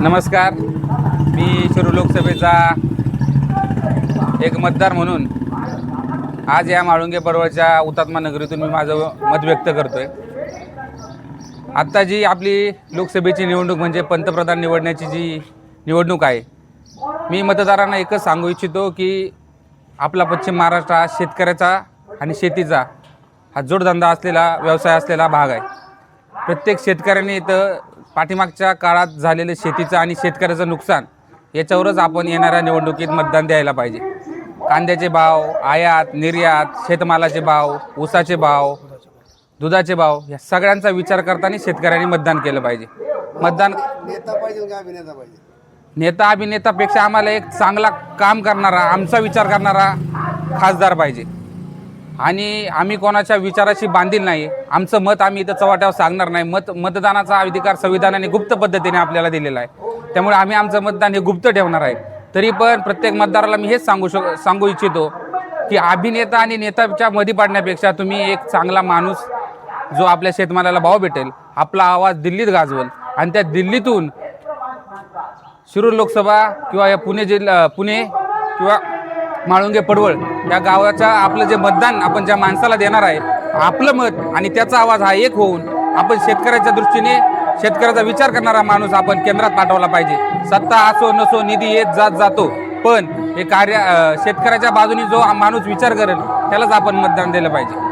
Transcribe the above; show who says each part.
Speaker 1: नमस्कार. मी शिरू लोकसभेचा एक मतदार म्हणून आज या माळुंगे पर्वाच्या हुतात्मा नगरीतून मी माझं मत व्यक्त करतोय. आत्ता जी आपली लोकसभेची निवडणूक म्हणजे पंतप्रधान निवडण्याची जी निवडणूक आहे मी मतदारांना एकच सांगू इच्छितो की आपला पश्चिम महाराष्ट्र हा शेतकऱ्याचा आणि शेतीचा हा जोडधंदा असलेला व्यवसाय असलेला भाग आहे. प्रत्येक शेतकऱ्याने इथं पाठीमागच्या काळात झालेलं शेतीचं आणि शेतकऱ्याचं नुकसान याच्यावरच आपण येणाऱ्या निवडणुकीत मतदान द्यायला पाहिजे. कांद्याचे भाव आयात निर्यात शेतमालाचे भाव ऊसाचे भाव दुधाचे भाव या सगळ्यांचा विचार करताना शेतकऱ्यांनी मतदान केलं पाहिजे. मतदान
Speaker 2: नेता पाहिजे का अभिनेता पाहिजे?
Speaker 1: नेता अभिनेतापेक्षा आम्हाला एक चांगला काम करणारा आमचा विचार करणारा खासदार पाहिजे. आणि आम्ही कोणाच्या विचाराशी बांधील नाही. आमचं मत आम्ही इथं चव्हाट्यावर सांगणार नाही. मत मतदानाचा अधिकार संविधानाने गुप्त पद्धतीने आपल्याला दिलेला आहे. त्यामुळे आम्ही आमचं मतदान हे गुप्त ठेवणार आहे. तरी पण प्रत्येक मतदाराला मी हेच सांगू शक सांगू इच्छितो की अभिनेता आणि नेताच्या मध्ये पाडण्यापेक्षा तुम्ही एक चांगला माणूस जो आपल्या शेतमालाला भाव भेटेल आपला आवाज दिल्लीत गाजवल आणि त्या दिल्लीतून शिरूर लोकसभा किंवा या पुणे जिल्हा पुणे किंवा माळुंगे पडवळ या गावाच्या आपलं जे मतदान आपण ज्या माणसाला देणार आहे आपलं मत आणि त्याचा आवाज हा एक होऊन आपण शेतकऱ्याच्या दृष्टीने शेतकऱ्याचा विचार करणारा माणूस आपण केंद्रात पाठवला पाहिजे. सत्ता असो नसो निधी येत जात जातो. पण हे कार्य शेतकऱ्याच्या बाजूने जो माणूस विचार करेल त्यालाच आपण मतदान दिलं पाहिजे.